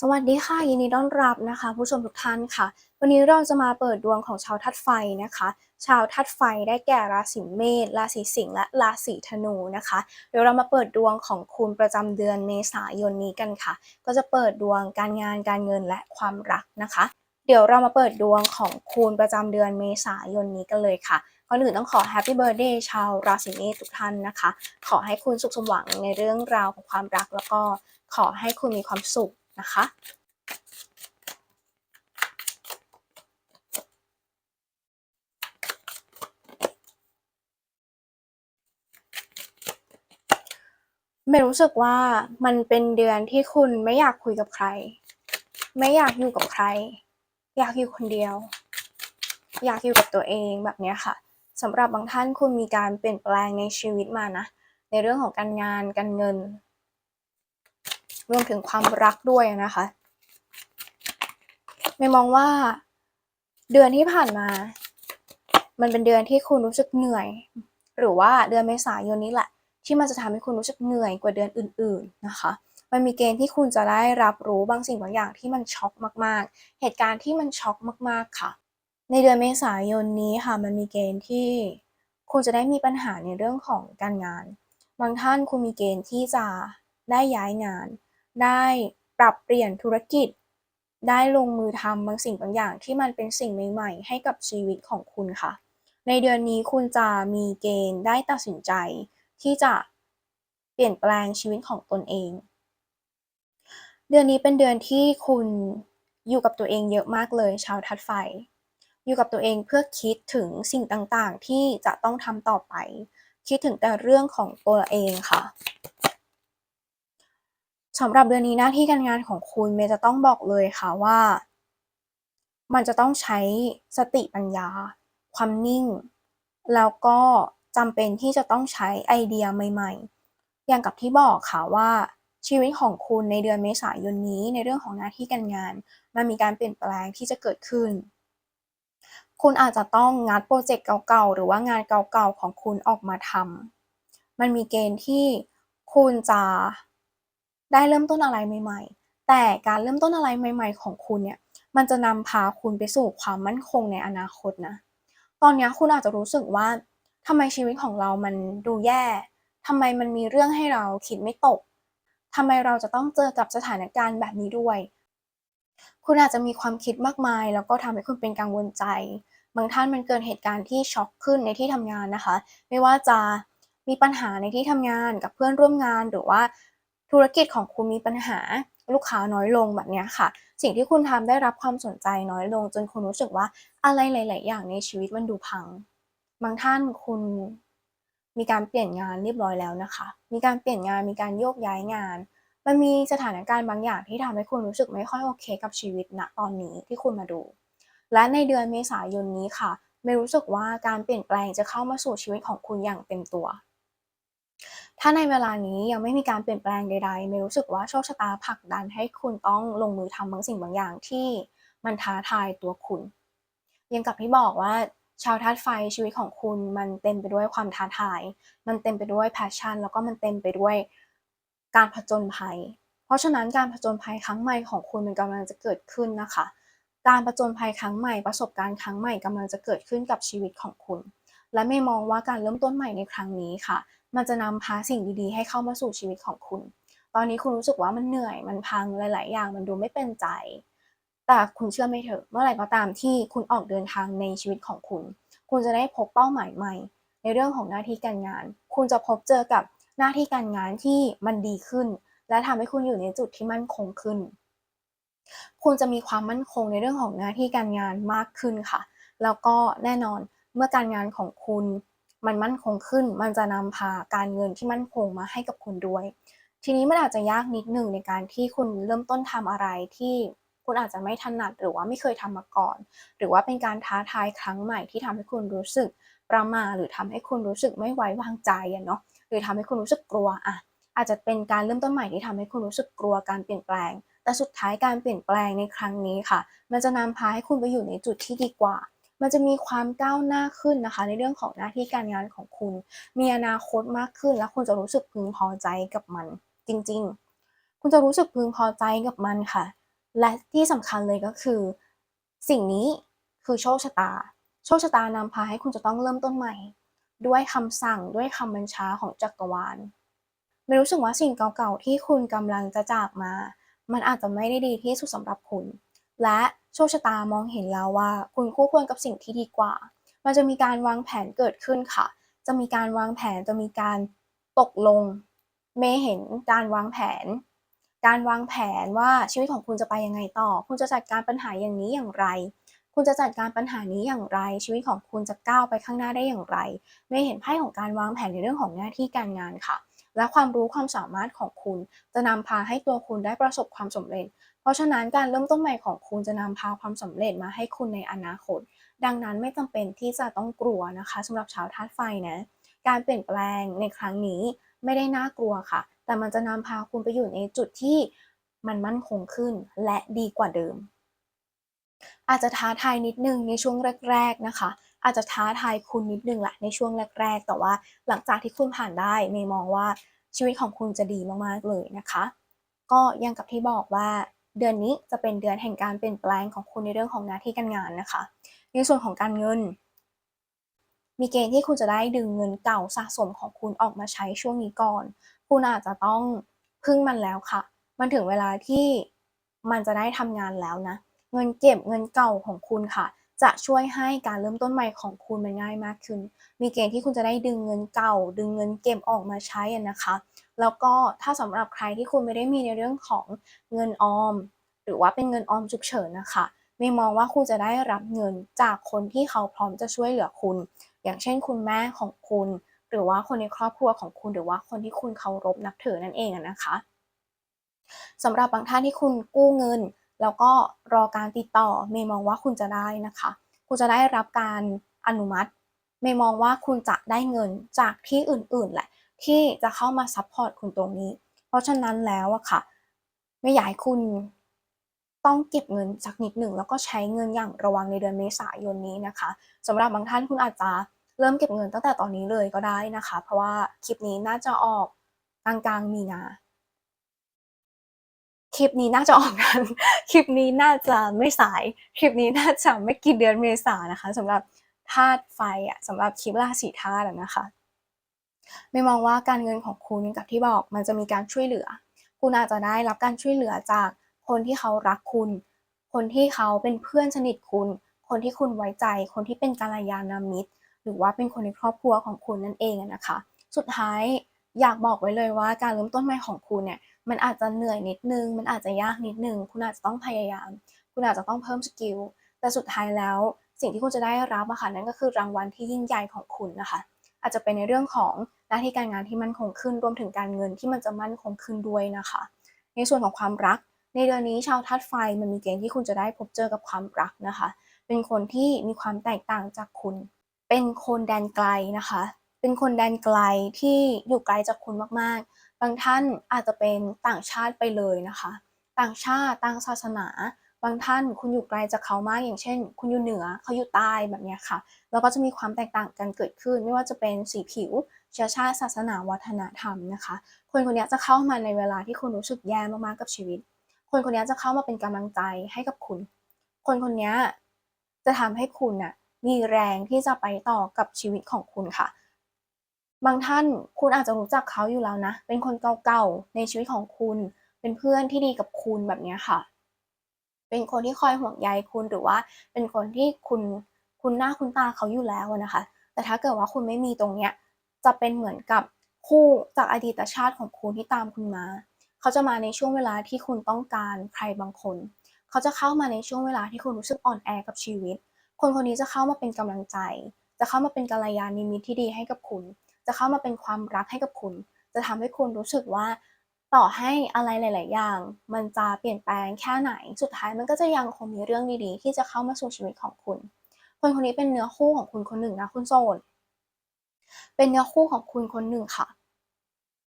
สวัสดีค่ะ ยินดีต้อนรับนะคะ ผู้ชมทุกท่านค่ะ วันนี้เราจะมาเปิดดวงของชาวธาตุไฟนะคะ ชาวธาตุไฟได้แก่ราศีเมษราศีสิงห์และราศีธนูนะคะ เดี๋ยวเรามาเปิดดวงของคุณประจำเดือนเมษายนนี้กันค่ะ ก็จะเปิดดวงการงานการเงินและความรักนะคะ เดี๋ยวเรามาเปิดดวงของคุณประจำเดือนเมษายนนี้กันเลยค่ะก่อนอื่นต้องขอแฮปปี้เบิร์ดเดย์ชาวราศีเมษทุกท่านนะคะ ขอให้คุณสุขสมหวังในเรื่องราวของความรัก แล้วก็ขอให้คุณมีความสุข นะคะไม่รู้สึกว่ามันเป็นเดือนที่คุณไม่อยากคุยกับใคร ไม่อยากอยู่กับใคร อยากอยู่คนเดียว อยากอยู่กับตัวเองแบบนี้ค่ะสำหรับบางท่านคุณมีการเปลี่ยนแปลงในชีวิตมานะ ในเรื่องของการงานการเงิน รวมถึงความรักด้วยนะคะไม่มองว่าเดือนที่ผ่านมา มันเป็นเดือนที่คุณรู้สึกเหนื่อย หรือว่าเดือนเมษายนนี้แหละ ที่มันจะทำให้คุณรู้สึกเหนื่อยกว่าเดือนอื่น ๆนะคะ มันมีเกณฑ์ที่คุณจะได้รับรู้บางสิ่งบางอย่างที่มันช็อกมากๆ เหตุการณ์ที่มันช็อกมากๆค่ะ ในเดือนเมษายนนี้ค่ะ มันมีเกณฑ์ที่คุณจะได้มีปัญหาในเรื่องของการงาน บางท่านคุณมีเกณฑ์ที่จะได้ย้ายงาน ได้ปรับเปลี่ยนธุรกิจ ได้ลงมือทำบางสิ่งบางอย่างที่มันเป็นสิ่งใหม่ๆ ให้กับชีวิตของคุณค่ะ ในเดือนนี้คุณจะมีเกณฑ์ได้ตัดสินใจ ที่จะเปลี่ยนแปลงชีวิตของตนเอง เดือนนี้เป็นเดือนที่คุณอยู่กับตัวเองเยอะมากเลย ชาวทัดไฟ อยู่กับตัวเองเพื่อคิดถึงสิ่งต่างๆ ที่จะต้องทำต่อไป คิดถึงแต่เรื่องของตัวเองค่ะ สำหรับเดือนนี้หน้าที่การงานของคุณเมย์จะต้องบอกเลยค่ะว่า มันจะต้องใช้สติปัญญา ความนิ่ง แล้วก็จำเป็นที่จะต้องใช้ไอเดียใหม่ ๆ อย่างกับที่บอกค่ะว่าชีวิตของคุณในเดือนเมษายนนี้ในเรื่องของหน้าที่การงาน มันมีการเปลี่ยนแปลงที่จะเกิดขึ้น คุณอาจจะต้องงัดโปรเจกต์เก่าๆ หรือว่างานเก่าๆ ของคุณออกมาทำมันมีเกณฑ์ที่คุณจะ ได้เริ่มต้นอะไรใหม่ ๆ แต่การเริ่มต้นอะไรใหม่ ๆ ของคุณเนี่ย มันจะนำพาคุณไปสู่ความมั่นคงในอนาคตนะ ตอนนี้คุณอาจจะรู้สึกว่าทำไมชีวิตของเรามันดูแย่ทำไมมันมีเรื่องให้เราคิดไม่ตกทำไมเราจะต้องเจอกับสถานการณ์แบบนี้ด้วย คุณอาจจะมีความคิดมากมาย แล้วก็ทำให้คุณเป็นกังวลใจ บางท่านมันเกิดเหตุการณ์ที่ช็อกขึ้นในที่ทำงานนะคะ ไม่ว่าจะมีปัญหาในที่ทำงานกับเพื่อนร่วมงานหรือว่า ธุรกิจของคุณมีปัญหาลูกค้าน้อยลงแบบนี้ค่ะ สิ่งที่คุณทำได้รับความสนใจน้อยลง จนคุณรู้สึกว่าอะไรหลาย ๆ อย่างในชีวิตมันดูพัง บางท่านคุณมีการเปลี่ยนงานเรียบร้อยแล้วนะคะ มีการเปลี่ยนงานมีการโยกย้ายงาน มันมีสถานการณ์บางอย่างที่ทำให้คุณรู้สึกไม่ค่อยโอเคกับชีวิตณตอนนี้ที่คุณมาดู และในเดือนเมษายนนี้ค่ะ ไม่รู้สึกว่าการเปลี่ยนแปลงจะเข้ามาสู่ชีวิตของคุณอย่างเต็มตัว ถ้าในเวลานี้ยังไม่มีการเปลี่ยนแปลงใดๆ ไม่รู้สึกว่าโชคชะตาผลักดันให้คุณต้องลงมือทำบางสิ่งบางอย่างที่มันท้าทายตัวคุณ ยังกับที่บอกว่าชาวธาตุไฟชีวิตของคุณมันเต็มไปด้วยความท้าทาย มันเต็มไปด้วยแพชชั่น แล้วก็มันเต็มไปด้วยการผจญภัย เพราะฉะนั้นการผจญภัยครั้งใหม่ของคุณมันกำลังจะเกิดขึ้นนะคะ การผจญภัยครั้งใหม่ประสบการณ์ครั้งใหม่กำลังจะเกิดขึ้นกับชีวิตของคุณ และไม่มองว่าการเริ่มต้นใหม่ในครั้งนี้ค่ะ มันจะนำพาสิ่งดีๆ ให้เข้ามาสู่ชีวิตของคุณ ตอนนี้คุณรู้สึกว่ามันเหนื่อยมันพังหลาย ๆ อย่างมันดูไม่เป็นใจ แต่คุณเชื่อไม่เถอะเมื่อไหร่ก็ตามที่คุณออกเดินทางในชีวิตของคุณ คุณจะได้พบเป้าหมายใหม่ ในเรื่องของหน้าที่การงาน คุณจะพบเจอกับหน้าที่การงานที่มันดีขึ้น และทำให้คุณอยู่ในจุดที่มั่นคงขึ้น คุณจะมีความมั่นคงในเรื่องของหน้าที่การงานมากขึ้นค่ะ แล้วก็แน่นอนเมื่อการงานของคุณ มันมั่นคงขึ้น มันจะนำพาการเงินที่มั่นคงมาให้กับคุณด้วย ทีนี้มันอาจจะยากนิดหนึ่งในการที่คุณเริ่มต้นทำอะไรที่คุณอาจจะไม่ถนัดหรือว่าไม่เคยทำมาก่อน หรือว่าเป็นการท้าทายครั้งใหม่ที่ทำให้คุณรู้สึกประมาหรือทำให้คุณรู้สึกไม่ไว้วางใจเนาะหรือทำให้คุณรู้สึกกลัวอะอาจจะเป็นการเริ่มต้นใหม่ที่ทำให้คุณรู้สึกกลัวการเปลี่ยนแปลง แต่สุดท้ายการเปลี่ยนแปลงในครั้งนี้ค่ะ มันจะนำพาให้คุณไปอยู่ในจุดที่ดีกว่า มันจะมีความก้าวหน้าขึ้นนะคะ ในเรื่องของหน้าที่การงานของคุณ มีอนาคตมากขึ้น และคุณจะรู้สึกพึงพอใจกับมันจริง ๆ คุณจะรู้สึกพึงพอใจกับมันค่ะ และที่สำคัญเลยก็คือ สิ่งนี้คือโชคชะตา โชคชะตานำพาให้คุณจะต้องเริ่มต้นใหม่ ด้วยคำสั่งด้วยคำบัญชาของจักรวาลไม่รู้สึกว่าสิ่งเก่าๆที่คุณกำลังจะจากมา มันอาจจะไม่ได้ดีที่สุดสำหรับคุณ และ โชคชะตามองเห็นแล้วว่า คุณคู่ควรกับสิ่งที่ดีกว่า มันจะมีการวางแผนเกิดขึ้นค่ะ จะมีการวางแผนจะมีการตกลง เมย์เห็นการวางแผน การวางแผนว่าชีวิตของคุณจะไปยังไงต่อ คุณจะจัดการปัญหาอย่างนี้อย่างไร คุณจะจัดการปัญหานี้อย่างไร ชีวิตของคุณจะก้าวไปข้างหน้าได้อย่างไร เมย์เห็นไพ่ของการวางแผนในเรื่องของหน้าที่การงานค่ะและความรู้ความสามารถของคุณ จะนำพาให้ตัวคุณได้ประสบความสำเร็จ ราะฉะนั้นการเริ่มต้นใหม่ของคุณจะนำพาความสำเร็จมาให้คุณในอนาคต ดังนั้นไม่จำเป็นที่จะต้องกลัวนะคะสำหรับชาวธาตุไฟนะการเปลี่ยนแปลงในครั้งนี้ไม่ได้น่ากลัวค่ะ แต่มันจะนำพาคุณไปอยู่ในจุดที่มันมั่นคงขึ้นและดีกว่าเดิม อาจจะท้าทายนิดนึงในช่วงแรก ๆนะคะ อาจจะท้าทายคุณนิดนึงแหละในช่วงแรก ๆ แต่ว่าหลังจากที่คุณผ่านได้เมย์มองว่าชีวิตของคุณจะดีมากๆเลยนะคะ ก็ยังกับที่บอกว่า เดือนนี้จะเป็นเดือนแห่งการเปลี่ยนแปลงของคุณในเรื่องของหน้าที่การงานนะคะ ในส่วนของการเงิน มีเกณฑ์ที่คุณจะได้ดึงเงินเก่าสะสมของคุณออกมาใช้ช่วงนี้ก่อน คุณอาจจะต้องพึ่งมันแล้วค่ะ มันถึงเวลาที่มันจะได้ทำงานแล้วนะ เงินเก็บเงินเก่าของคุณค่ะ จะช่วยให้การเริ่มต้นใหม่ของคุณมันง่ายมากขึ้น มีเกณฑ์ที่คุณจะได้ดึงเงินเก่า ดึงเงินเก็บออกมาใช้นะคะ แล้วก็ถ้าสำหรับใครที่คุณไม่ได้มีในเรื่องของเงินออม หรือว่าเป็นเงินออมฉุกเฉินนะคะไม่มองว่าคุณจะได้รับเงินจากคนที่เขาพร้อมจะช่วยเหลือคุณ อย่างเช่น คุณแม่ของคุณ หรือว่าคนในครอบครัวของคุณ หรือว่าคนที่คุณเคารพนับถือนั่นเองนะคะสำหรับบางท่านที่คุณกู้เงิน แล้วก็รอการติดต่อเมย์มองว่าคุณจะได้นะคะ คุณจะได้รับการอนุมัติเมย์มองว่าคุณจะได้เงินจากที่อื่นๆแหละ ที่จะเข้ามาซัพพอร์ตคุณตรงนี้ เพราะฉะนั้นแล้วอะค่ะ ไม่อยากให้คุณต้องเก็บเงินสักนิดหนึ่งแล้วก็ใช้เงินอย่างระวังในเดือนเมษายนนี้นะคะสำหรับบางท่านคุณอาจจะเริ่มเก็บเงินตั้งแต่ตอนนี้เลยก็ได้นะคะ เพราะว่าคลิปนี้น่าจะออกกลางกลางมีนา คลิปนี้น่าจะออกกัน คลิปนี้น่าจะไม่สาย คลิปนี้น่าจะไม่กี่เดือนเมษานะคะสำหรับธาตุไฟอะสำหรับคลิปราศีธาตุนะคะ ไม่มองว่าการเงินของคุณกับที่บอกมันจะมีการช่วยเหลือ คุณอาจจะได้รับการช่วยเหลือจากคนที่เขารักคุณ คนที่เขาเป็นเพื่อนสนิทคุณ คนที่คุณไว้ใจ คนที่เป็นกัลยาณมิตร หรือว่าเป็นคนในครอบครัวของคุณนั่นเองนะคะ สุดท้ายอยากบอกไว้เลยว่าการเริ่มต้นใหม่ของคุณเนี่ย มันอาจจะเหนื่อยนิดนึง มันอาจจะยากนิดนึง คุณอาจจะต้องพยายาม คุณอาจจะต้องเพิ่มสกิล แต่สุดท้ายแล้วสิ่งที่คุณจะได้รับอะค่ะนั่นก็คือรางวัลที่ยิ่งใหญ่ของคุณนะคะ อาจจะเป็นในเรื่องของหน้าที่การงานที่มั่นคงขึ้น รวมถึงการเงินที่มันจะมั่นคงขึ้นด้วยนะคะ ในส่วนของความรัก ในเดือนนี้ชาวธาตุไฟมันมีเกณฑ์ที่คุณจะได้พบเจอกับความรักนะคะ เป็นคนที่มีความแตกต่างจากคุณ เป็นคนแดนไกลนะคะ เป็นคนแดนไกลที่อยู่ไกลจากคุณมากๆ บางท่านอาจจะเป็นต่างชาติไปเลยนะคะ ต่างชาติต่างศาสนา บางท่านคุณอยู่ไกลจากเขามากอย่างเช่น คุณอยู่เหนือเขาอยู่ใต้แบบนี้ค่ะ แล้วก็จะมีความแตกต่างกันเกิดขึ้น ไม่ว่าจะเป็นสีผิว เชื้อชาติ ศาสนาวัฒนธรรมนะคะ คนคนนี้จะเข้ามาในเวลาที่คุณรู้สึกแย่มากๆกับชีวิต คนคนนี้จะเข้ามาเป็นกำลังใจให้กับคุณ คนคนนี้จะทำให้คุณน่ะมีแรงที่จะไปต่อกับชีวิตของคุณค่ะ บางท่านคุณอาจจะรู้จักเขาอยู่แล้วนะ เป็นคนเก่าๆ ในชีวิตของคุณ เป็นเพื่อนที่ดีกับคุณแบบนี้ค่ะ เป็นคนที่คอยห่วงใยคุณหรือว่า เป็นคนที่คุณคุณหน้าคุณตาเขาอยู่แล้วนะคะ แต่ถ้าเกิดว่าคุณไม่มีตรงเนี้ย จะเป็นเหมือนกับคู่จากอดีตชาติของคุณที่ตามคุณมา เขาจะมาในช่วงเวลาที่คุณต้องการใครบางคน เขาจะเข้ามาในช่วงเวลาที่คุณรู้สึกอ่อนแอกับชีวิต คนคนนี้จะเข้ามาเป็นกำลังใจ จะเข้ามาเป็นกัลยาณมิตรที่ดีให้กับคุณ จะเข้ามาเป็นความรักให้กับคุณ จะทำให้คุณรู้สึกว่าต่อให้อะไรหลาย ๆ อย่าง มันจะเปลี่ยนแปลงแค่ไหน สุดท้ายมันก็จะยังคงมีเรื่องดี ๆ ที่จะเข้ามาสู่ชีวิตของคุณ คนคนนี้เป็นเนื้อคู่ของคุณคนหนึ่งนะคุณโซน เป็นเนื้อคู่ของคุณคนหนึ่งค่ะ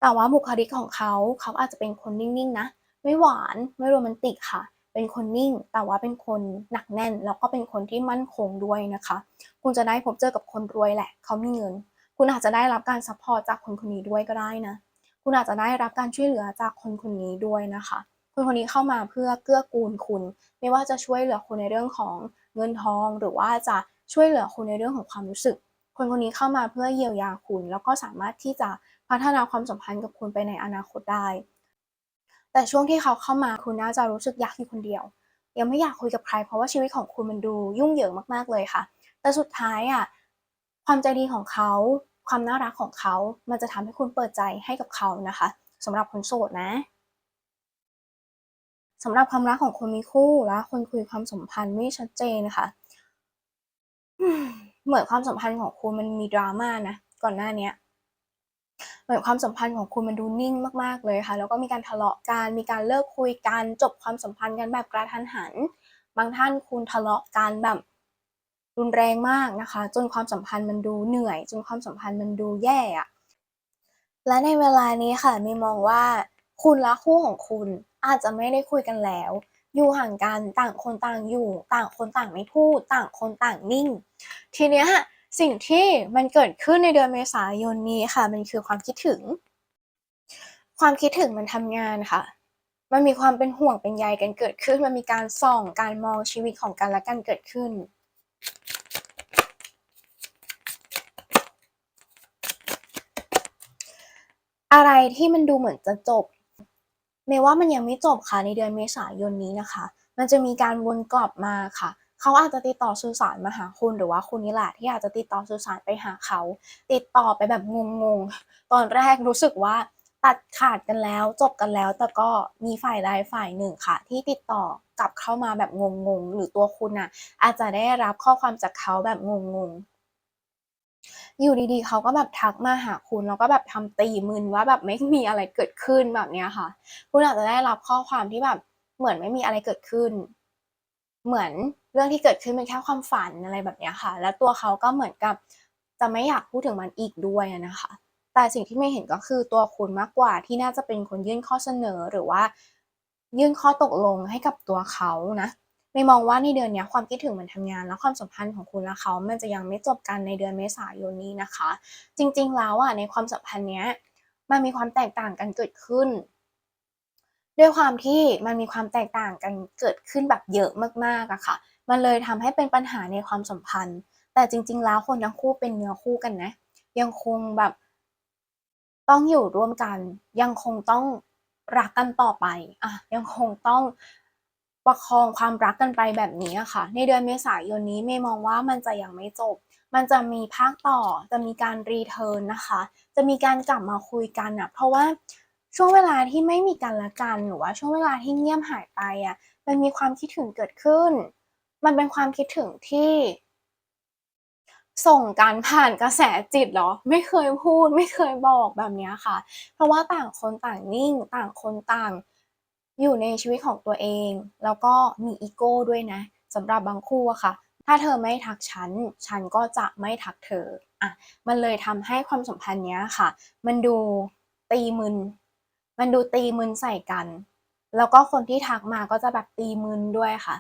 แต่ว่าบุคลิกของเขาเขาอาจจะเป็นคนนิ่ง ๆ นะ ไม่หวาน ไม่โรแมนติกค่ะ เป็นคนนิ่ง แต่ว่าเป็นคนหนักแน่น แล้วก็เป็นคนที่มั่นคงด้วยนะคะ คุณจะได้พบเจอกับคนรวยแหละ เขามีเงิน คุณอาจจะได้รับการซัพพอร์ตจากคนคนนี้ด้วยก็ได้นะ คุณอาจจะได้รับการช่วยเหลือจากคนคนนี้ด้วยนะคะ คนคนนี้เข้ามาเพื่อเกื้อกูลคุณ ไม่ว่าจะช่วยเหลือคุณในเรื่องของเงินทอง หรือว่าจะช่วยเหลือคุณในเรื่องของความรู้สึก คนคนนี้เข้ามาเพื่อเยียวยาคุณ แล้วก็สามารถที่จะพัฒนาความสัมพันธ์กับคุณไปในอนาคตได้ แต่ช่วงที่เขาเข้ามาคุณน่าจะรู้สึกอยากอยู่คนเดียว ยังไม่อยากคุยกับใคร เพราะว่าชีวิตของคุณมันดูยุ่งเหยิงมากๆเลยค่ะ แต่สุดท้ายอะความใจดีของเขา ความน่ารักของเขา มันจะทำให้คุณเปิดใจให้กับเขานะคะสำหรับคนโสดนะสำหรับความรักของคนมีคู่และคนคุยความสัมพันธ์ไม่ชัดเจนนะคะเหมือนความสัมพันธ์ของคุณมันมีดราม่านะก่อนหน้าเนี้ยเหมือนความสัมพันธ์ของคุณมันดูนิ่งมากๆเลยค่ะ แล้วก็มีการทะเลาะกันมีการเลิกคุยกันจบความสัมพันธ์กันแบบกระทันหัน บางท่านคุณทะเลาะกันแบบ รุนแรงมากนะคะ จนความสัมพันธ์มันดูเหนื่อย จนความสัมพันธ์มันดูแย่อะและในเวลานี้ค่ะมีมองว่า คุณและคู่ของคุณอาจจะไม่ได้คุยกันแล้ว อยู่ห่างกันต่างคนต่างอยู่ ต่างคนต่างไม่พูด ต่างคนต่างนิ่ง ทีเนี้ยสิ่งที่มันเกิดขึ้นในเดือนเมษายนนี้ค่ะ มันคือความคิดถึง ความคิดถึงมันทำงานค่ะ มันมีความเป็นห่วงเป็นใยกันเกิดขึ้น มันมีการส่องการมองชีวิตของกันและกันเกิดขึ้น อะไรที่มันดูเหมือนจะจบ เมว่ามันยังไม่จบค่ะในเดือนเมษายนนี้นะคะ มันจะมีการวนกลับมาค่ะเขาอาจจะติดต่อสื่อสารมาหาคุณหรือว่าคุณนี่แหละที่อาจจะติดต่อสื่อสารไปหาเขา ติดต่อไปแบบงงๆ ตอนแรกรู้สึกว่าตัดขาดกันแล้วจบกันแล้ว แต่ก็มีฝ่ายใดฝ่ายหนึ่งค่ะ ที่ติดต่อกลับเข้ามาแบบงงๆ หรือตัวคุณน่ะอาจจะได้รับข้อความจากเขาแบบงงๆ อยู่ดีๆ เขาก็แบบทักมาหาคุณแล้วก็แบบทำตีมึนว่าแบบไม่มีอะไรเกิดขึ้นแบบเนี้ยค่ะ คุณอาจจะได้รับข้อความที่แบบเหมือนไม่มีอะไรเกิดขึ้น เหมือนเรื่องที่เกิดขึ้นเป็นแค่ความฝันอะไรแบบเนี้ยค่ะ แล้วตัวเขาก็เหมือนกับจะไม่อยากพูดถึงมันอีกด้วยนะคะ แต่สิ่งที่ไม่เห็นก็คือตัวคุณมากกว่าที่น่าจะเป็นคนยื่นข้อเสนอหรือว่า ยื่นข้อตกลงให้กับตัวเขานะ ไม่มองว่าในเดือนนี้ความคิดถึงมันทำงาน แล้วความสัมพันธ์ของคุณและเขามันจะยังไม่จบกันในเดือนเมษายนนี้นะคะ จริงๆแล้วอะในความสัมพันธ์เนี้ยมันมีความแตกต่างกันเกิดขึ้น ด้วยความที่มันมีความแตกต่างกันเกิดขึ้นแบบเยอะมากๆอะค่ะ มันเลยทำให้เป็นปัญหาในความสัมพันธ์ แต่จริง ๆ แล้วคนทั้งคู่เป็นเนื้อคู่กันนะ ยังคงแบบต้องอยู่ร่วมกัน ยังคงต้องรักกันต่อไปอะยังคงต้อง ประคองความรักกันไปแบบนี้ค่ะ ในเดือนเมษายนนี้เมย์มองว่ามันจะยังไม่จบ มันจะมีภาคต่อ จะมีการรีเทิร์นนะคะ จะมีการกลับมาคุยกันอะเพราะว่าช่วงเวลาที่ไม่มีกันละกันหรือว่าช่วงเวลาที่เงียบหายไปอะมันมีความคิดถึงเกิดขึ้น มันเป็นความคิดถึงที่ ส่งการผ่านกระแสจิตเหรอ ไม่เคยพูด ไม่เคยบอกแบบนี้ค่ะ เพราะว่าต่างคนต่างนิ่ง ต่างคนต่าง อยู่ในชีวิตของตัวเอง แล้วก็มีอีโก้ด้วยนะสำหรับบางคู่อะค่ะ ถ้าเธอไม่ทักฉัน ฉันก็จะไม่ทักเธออะมันเลยทำให้ความสัมพันธ์เนี้ยค่ะ มันดูตีมึน มันดูตีมึนใส่กัน แล้วก็คนที่ทักมาก็จะแบบตีมึนด้วยค่ะ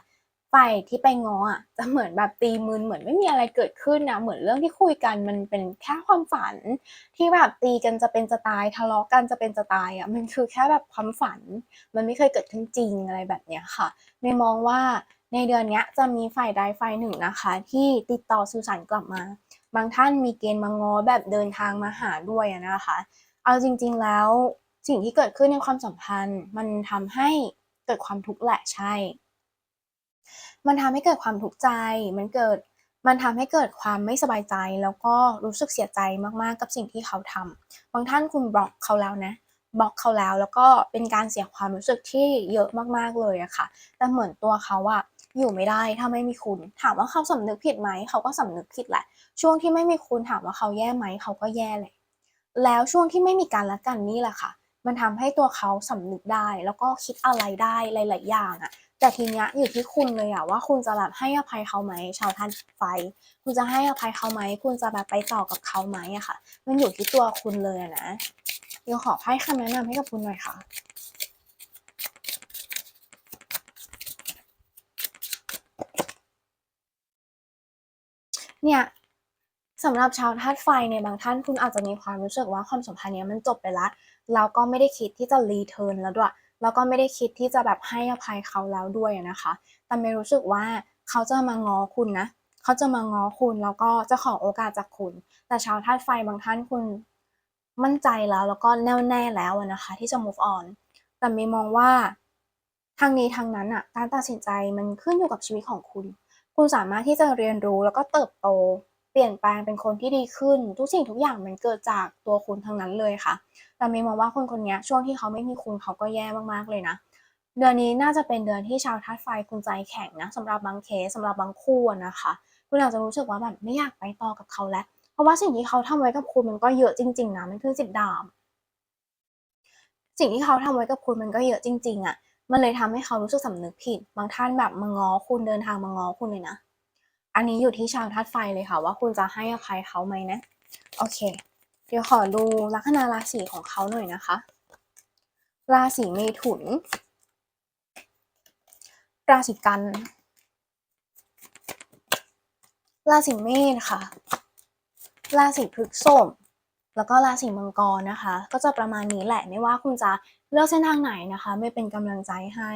ฝ่ายที่ไปง้ออะจะเหมือนแบบตีมึนเหมือนไม่มีอะไรเกิดขึ้นนะเหมือนเรื่องที่คุยกันมันเป็นแค่ความฝัน ที่แบบตีกันจะเป็นจะตายทะเลาะกันจะเป็นจะตายอะมันคือแค่แบบความฝัน มันไม่เคยเกิดขึ้นจริงอะไรแบบเนี้ยค่ะเมย์มองว่าในเดือนเนี้ยจะมีฝ่ายใดฝ่ายหนึ่งนะคะ ที่ติดต่อสื่อสารกลับมา บางท่านมีเกณฑ์มาง้อแบบเดินทางมาหาด้วยนะคะ เอาจริง ๆแล้วสิ่งที่เกิดขึ้นในความสัมพันธ์ มันทำให้เกิดความทุกข์แหละใช่ มันทำให้เกิดความทุกข์ใจ มันเกิด มันทำให้เกิดความไม่สบายใจ แล้วก็รู้สึกเสียใจมากๆกับสิ่งที่เขาทำบางท่านคุณบล็อกเขาแล้วนะ บล็อกเขาแล้ว แล้วก็เป็นการเสียความรู้สึกที่เยอะมากๆเลยอะค่ะ แต่เหมือนตัวเขาอะอยู่ไม่ได้ถ้าไม่มีคุณ ถามว่าเขาสำนึกผิดไหม เขาก็สำนึกผิดแหละ ช่วงที่ไม่มีคุณถามว่าเขาแย่ไหม เขาก็แย่แหละแล้วช่วงที่ไม่มีกันและกันนี่แหละค่ะ มันทำให้ตัวเขาสำนึกได้ แล้วก็คิดอะไรได้หลาย ๆ อย่างอะแต่ทีเนี้ยอยู่ที่คุณเลยอะว่าคุณจะแบบให้อภัยเขาไหมชาวธาตุไฟ คุณจะให้อภัยเขาไหมคุณจะแบบไปต่อกับเขาไหมอะค่ะ มันอยู่ที่ตัวคุณเลยนะเดี๋ยวขอให้คำแนะนำให้กับคุณหน่อยค่ะเนี่ย สำหรับชาวธาตุไฟเนี่ยบางท่านคุณอาจจะมีความรู้สึกว่าความสัมพันธ์เนี้ยมันจบไปแล้วแล้วก็ไม่ได้คิดที่จะรีเทิร์นแล้วด้วยแล้วก็ไม่ได้คิดที่จะแบบให้อภัยเขาแล้วด้วยนะคะ แต่เมย์รู้สึกว่าเขาจะมาง้อคุณนะ เขาจะมาง้อคุณแล้วก็จะขอโอกาสจากคุณ แต่ชาวธาตุไฟบางท่านคุณมั่นใจแล้วแล้วก็แน่วแน่แล้วนะคะ ที่จะ move on แต่เมย์มองว่าทางนี้ทางนั้นอะการตัดสินใจมันขึ้นอยู่กับชีวิตของคุณ คุณสามารถที่จะเรียนรู้แล้วก็เติบโต เปลี่ยนแปลงเป็นคนที่ดีขึ้น ทุกสิ่งทุกอย่างมันเกิดจากตัวคุณทั้งนั้นเลยค่ะ แต่เมย์มองว่าคนคนนี้ช่วงที่เขาไม่มีคุณเขาก็แย่มากๆเลยนะ เดือนนี้น่าจะเป็นเดือนที่ชาวธาตุไฟคุณใจแข็งนะสำหรับบางเคสสำหรับบางคู่นะคะ คุณอาจจะรู้สึกว่าแบบไม่อยากไปต่อกับเขาแล้ว เพราะว่าสิ่งที่เขาทำไว้กับคุณมันก็เยอะจริง ๆนะมันคือสิบดาบสิ่งที่เขาทำไว้กับคุณมันก็เยอะจริง ๆอะมันเลยทำให้เขารู้สึกสำนึกผิด บางท่านแบบมาง้อคุณเดินทางมาง้อคุณเลยนะ อันนี้อยู่ที่ชาวธาตุไฟเลยค่ะ ว่าคุณจะให้อภัยเขาไหมนะ โอเค เดี๋ยวขอดูลัคนาราศีของเขาหน่อยนะคะ ราศีเมถุน ราศีกัน ราศีเมษค่ะ ราศีพฤษภแล้วก็ราศีมังกรนะคะ ก็จะประมาณนี้แหละไม่ว่าคุณจะเลือกเส้นทางไหนนะคะ ไม่เป็นกำลังใจให้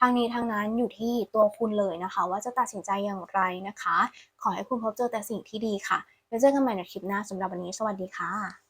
ทางนี้ทางนั้นอยู่ที่ตัวคุณเลยนะคะ ว่าจะตัดสินใจอย่างไรนะคะ ขอให้คุณพบเจอแต่สิ่งที่ดีค่ะแล้วเจอกันใหม่ในคลิปหน้าสำหรับวันนี้ สวัสดีค่ะ